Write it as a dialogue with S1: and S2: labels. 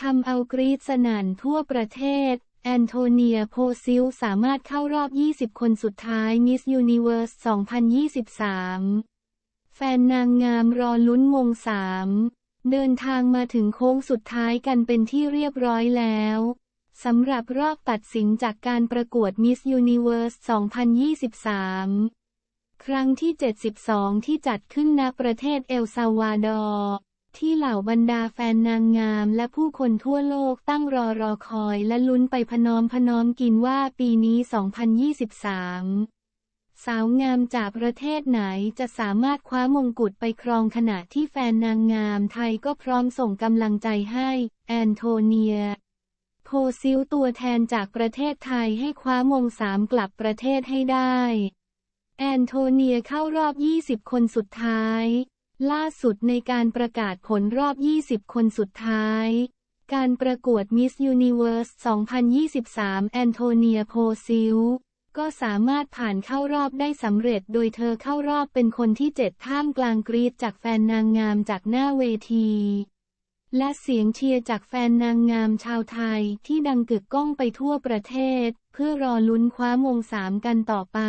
S1: ทำเอากรีดสนั่นทั่วประเทศ แอนโทเนียโพซิลสามารถเข้ารอบ 20 คนสุดท้ายมิสยูนิเว r ร์ส 2023 แฟนนางงามรอลุ้นมงสามเดินทางมาถึงโค้งสุดท้ายกันเป็นที่เรียบร้อยแล้วสำหรับรอบตัดสินจากการประกวดมิสยูนิเว r ร์ส2023 ครั้งที่ 72 ที่จัดขึ้นณประเทศเอลซาวาดอร์ ที่เหล่าบรรดาแฟนนางงามและผู้คนทั่วโลกตั้งรอรอคอยและลุ้นไปพนอมพนอมกินว่าปีนี้ 2023 สาวงามจากประเทศไหนจะสามารถคว้ามงกุฎไปครองขณะที่แฟนนางงามไทยก็พร้อมส่งกำลังใจให้ แอนโทเนีย โพซิลตัวแทนจากประเทศไทยให้คว้ามงสามกลับประเทศให้ได้ แอนโทเนียเข้ารอบ 20 คนสุดท้าย ล่าสุดในการประกาศผลรอบ 20 คนสุดท้าย การประกวด Miss Universe 2023 แอนโทเนียโพซิล ก็สามารถผ่านเข้ารอบได้สำเร็จโดยเธอเข้ารอบเป็นคนที่เจ็ดท่ามกลางกรีดจากแฟนนางงามจากหน้าเวที และเสียงเชียร์จากแฟนนางงามชาวไทยที่ดังกึกก้องไปทั่วประเทศ เพื่อรอลุ้นคว้ามงสามกันต่อไป